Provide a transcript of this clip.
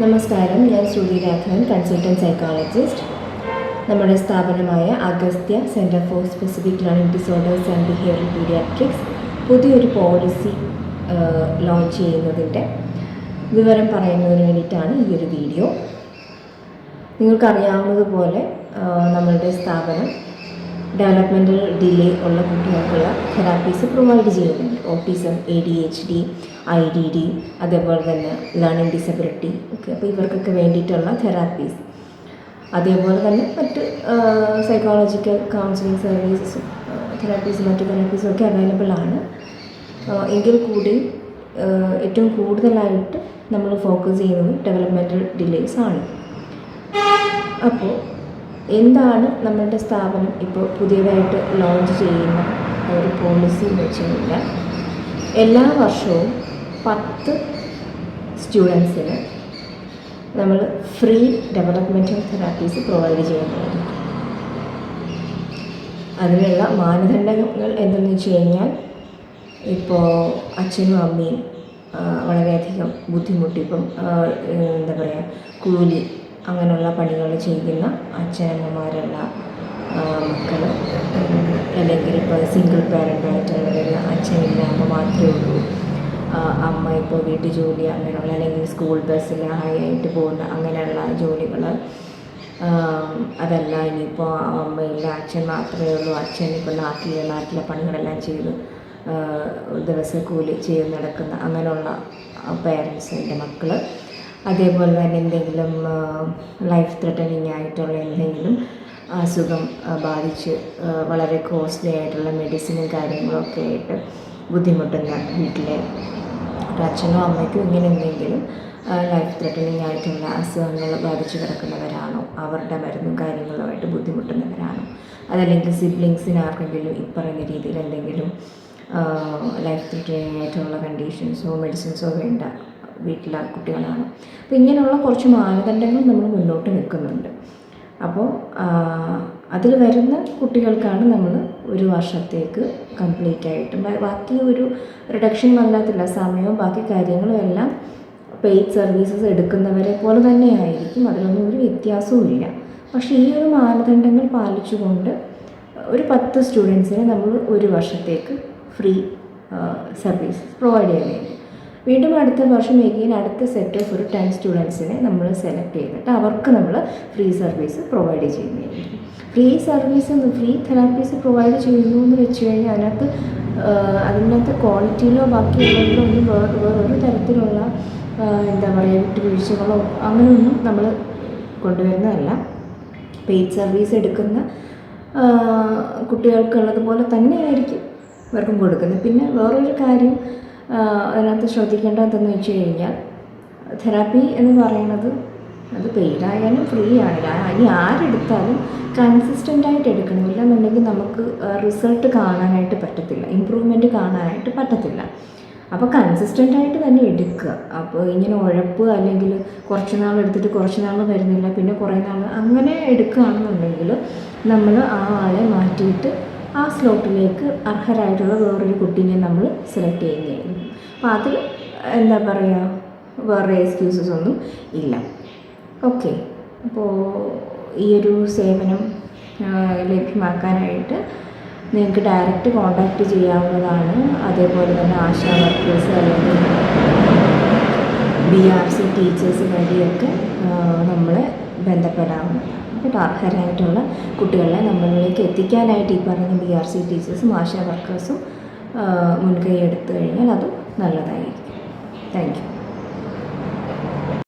നമസ്കാരം. ഞാൻ ശ്രുതി Raghavan consultant psychologist നമ്മുടെ സ്ഥാപനമായ Agastya centre for specific learning disorders and behaviour paediatrics പുതിയൊരു പോളിസി ലോഞ്ച് ചെയ്യുന്നതിന്റെ വിവരം പറയുന്നതിന് വേണ്ടിയിട്ടാണ് ഈ ഒരു വീഡിയോ നിങ്ങൾക്കറിയാവുന്നതുപോലെ നമ്മളുടെ സ്ഥാപനം ഡെവലപ്മെന്റൽ ഡിലേ ഉള്ള കുട്ടികൾക്കുള്ള തെറാപ്പീസ് പ്രൊവൈഡ് ചെയ്യുന്നുണ്ട്. Autism A D H D I D D അതേപോലെ തന്നെ ലേണിംഗ് ഡിസബിലിറ്റി ഒക്കെ. അപ്പോൾ ഇവർക്കൊക്കെ വേണ്ടിയിട്ടുള്ള തെറാപ്പീസ് അതേപോലെ തന്നെ മറ്റ് സൈക്കോളജിക്കൽ കൗൺസിലിംഗ് സർവീസസും തെറാപ്പീസും മറ്റ് തെറാപ്പീസും ഒക്കെ അവൈലബിൾ ആണ്. എങ്കിൽ കൂടി ഏറ്റവും കൂടുതലായിട്ട് നമ്മൾ ഫോക്കസ് ചെയ്യുന്നത് ഡെവലപ്മെന്റൽ ഡിലേസ് ആണ്. അപ്പോൾ എന്താണ് നമ്മളുടെ സ്ഥാപനം ഇപ്പോൾ പുതിയതായിട്ട് ലോഞ്ച് ചെയ്യുന്ന ഒരു പോളിസി എന്ന് വെച്ച് കഴിഞ്ഞാൽ എല്ലാ വർഷവും പത്ത് സ്റ്റുഡൻസിന് നമ്മൾ ഫ്രീ ഡെവലപ്മെന്റൽ തെറാപ്പീസ് പ്രൊവൈഡ് ചെയ്യുന്നതായിരിക്കും. അതിനുള്ള മാനദണ്ഡങ്ങൾ എന്തെന്ന് വെച്ച് കഴിഞ്ഞാൽ ഇപ്പോൾ അച്ഛനും അമ്മയും വളരെയധികം ബുദ്ധിമുട്ടിപ്പം എന്താ പറയുക കൂലി അങ്ങനെയുള്ള പണികൾ ചെയ്യുന്ന അച്ഛനമ്മമാരുള്ള മക്കൾ അല്ലെങ്കിൽ ഇപ്പോൾ സിംഗിൾ പാരന്റായിട്ടുള്ളവർ അച്ഛനില്ല അമ്മ മാത്രമേ ഉള്ളൂ. അമ്മ ഇപ്പോൾ വീട്ടു ജോലി അങ്ങനെയുള്ള അല്ലെങ്കിൽ സ്കൂൾ ബസ്സിൽ ആയിട്ട് പോകുന്ന അങ്ങനെയുള്ള ജോലികൾ അതല്ല. ഇനിയിപ്പോൾ അമ്മയില്ല അച്ഛൻ മാത്രമേ ഉള്ളൂ. അച്ഛൻ ഇപ്പോൾ നാട്ടിലെ നാട്ടിലെ പണികളെല്ലാം ചെയ്ത് ദിവസക്കൂലി ചെയ്ത് നടക്കുന്ന അങ്ങനെയുള്ള പേരൻസിന്റെ മക്കൾ അതേപോലെ തന്നെ എന്തെങ്കിലും ലൈഫ് ത്രെട്ടനിങ് ആയിട്ടുള്ള എന്തെങ്കിലും അസുഖം ബാധിച്ച് വളരെ കോസ്റ്റ്ലി ആയിട്ടുള്ള മെഡിസിനും കാര്യങ്ങളൊക്കെ ആയിട്ട് ബുദ്ധിമുട്ടുന്ന വീട്ടിലെ അച്ഛനോ അമ്മയ്ക്കോ ഇങ്ങനെ എന്തെങ്കിലും ലൈഫ് ത്രെട്ടനിങ് ആയിട്ടുള്ള അസുഖങ്ങൾ ബാധിച്ച് കിടക്കുന്നവരാണോ? അവരുടെ മരുന്നും കാര്യങ്ങളുമായിട്ട് ബുദ്ധിമുട്ടുന്നവരാണോ? അതല്ലെങ്കിൽ സിബ്ലിങ്സിന് ആർക്കെങ്കിലും പറയുന്ന രീതിയിൽ എന്തെങ്കിലും ലൈഫ് ത്രെട്ടനിങ് ആയിട്ടുള്ള കണ്ടീഷൻസോ മെഡിസിൻസോ വേണ്ട വീട്ടിലെ കുട്ടികളാണ്. അപ്പോൾ ഇങ്ങനെയുള്ള കുറച്ച് മാനദണ്ഡങ്ങൾ നമ്മൾ മുന്നോട്ട് വെക്കുന്നുണ്ട്. അപ്പോൾ അതിൽ വരുന്ന കുട്ടികൾക്കാണ് നമ്മൾ ഒരു വർഷത്തേക്ക് കംപ്ലീറ്റ് ആയിട്ടും ബാക്കി ഒരു റിഡക്ഷൻ വന്നാത്തില്ല സമയവും ബാക്കി കാര്യങ്ങളും എല്ലാം പെയ്ഡ് സർവീസസ് എടുക്കുന്നവരെ പോലെ തന്നെ ആയിരിക്കും അതിലൊന്നും ഒരു വ്യത്യാസവും ഇല്ല. പക്ഷേ ഈ ഒരു മാനദണ്ഡങ്ങൾ പാലിച്ചുകൊണ്ട് ഒരു പത്ത് സ്റ്റുഡൻസിനെ നമ്മൾ ഒരു വർഷത്തേക്ക് ഫ്രീ സർവീസ് പ്രൊവൈഡ് ചെയ്യുന്നുണ്ട് വീണ്ടും. അടുത്ത വർഷം എഗെയിൻ അടുത്ത സെറ്റ് ഓഫ് ഒരു ടെൻ സ്റ്റുഡൻസിനെ നമ്മൾ സെലക്ട് ചെയ്തിട്ട് അവർക്ക് നമ്മൾ ഫ്രീ സർവീസ് പ്രൊവൈഡ് ചെയ്യുന്നതായിരിക്കും free service free therapies provide ചെയ്യുന്നു എന്ന് വെച്ച് കഴിഞ്ഞാൽ അതിനകത്ത് അതിനകത്ത് ക്വാളിറ്റിയിലോ ബാക്കിയുള്ളതിലോ ഒന്നും വേറെ വേറൊരു തരത്തിലുള്ള എന്താ പറയുക വിട്ടുവീഴ്ചകളോ അങ്ങനെയൊന്നും നമ്മൾ കൊണ്ടുവരുന്നതല്ല. പെയ്ഡ് സർവീസ് എടുക്കുന്ന കുട്ടികൾക്കുള്ളതുപോലെ തന്നെയായിരിക്കും. ഇവർക്കും കൊടുക്കുന്നത്. പിന്നെ വേറൊരു കാര്യം അതിനകത്ത് ശ്രദ്ധിക്കേണ്ടതെന്ന് വെച്ച് കഴിഞ്ഞാൽ തെറാപ്പി എന്ന് പറയുന്നത് അത് പെയ്ഡായാലും ഫ്രീ ആയാലും ഇനി ആരെടുത്താലും കൺസിസ്റ്റന്റ് ആയിട്ട് എടുക്കണം നമുക്ക് റിസൾട്ട് കാണാനായിട്ട് പറ്റത്തില്ല. ഇമ്പ്രൂവ്മെന്റ് കാണാനായിട്ട് പറ്റത്തില്ല. അപ്പോൾ കൺസിസ്റ്റന്റ് ആയിട്ട് തന്നെ എടുക്കുക. അപ്പോൾ ഇങ്ങനെ ഉഴപ്പ് അല്ലെങ്കിൽ കുറച്ച് നാൾ എടുത്തിട്ട് കുറച്ച് നാൾ വരുന്നില്ല പിന്നെ കുറേ നാൾ അങ്ങനെ എടുക്കുകയാണെന്നുണ്ടെങ്കിൽ നമ്മൾ ആ ആളെ മാറ്റിയിട്ട് ആ സ്ലോട്ടിലേക്ക് അർഹരായിട്ടുള്ള വേറൊരു കുട്ടീനെ നമ്മൾ സെലക്ട് ചെയ്യുകയായിരുന്നു. അപ്പോൾ അതിൽ എന്താ പറയുക വേറെ എക്സ്ക്യൂസസ് ഒന്നും ഇല്ല. ഓക്കെ അപ്പോൾ ഈ ഒരു സേവനം ലഭ്യമാക്കാനായിട്ട് നിങ്ങൾക്ക് ഡയറക്റ്റ് കോൺടാക്റ്റ് ചെയ്യാവുന്നതാണ്. അതേപോലെ തന്നെ ആശാ വർക്കേഴ്സ് അല്ലെങ്കിൽ ബി ആർ സി ടീച്ചേഴ്സ് വഴിയൊക്കെ നമ്മളെ ബന്ധപ്പെടാവുന്നതാണ്. അപ്പോൾ അർഹരായിട്ടുള്ള കുട്ടികളെ നമ്മളിലേക്ക് എത്തിക്കാനായിട്ട് ഈ പറഞ്ഞ ബി ആർ സി ടീച്ചേഴ്സും ആശാ വർക്കേഴ്സും മുൻകൈ എടുത്തു കഴിഞ്ഞാൽ അത് നല്ലതായിരിക്കും. Thank you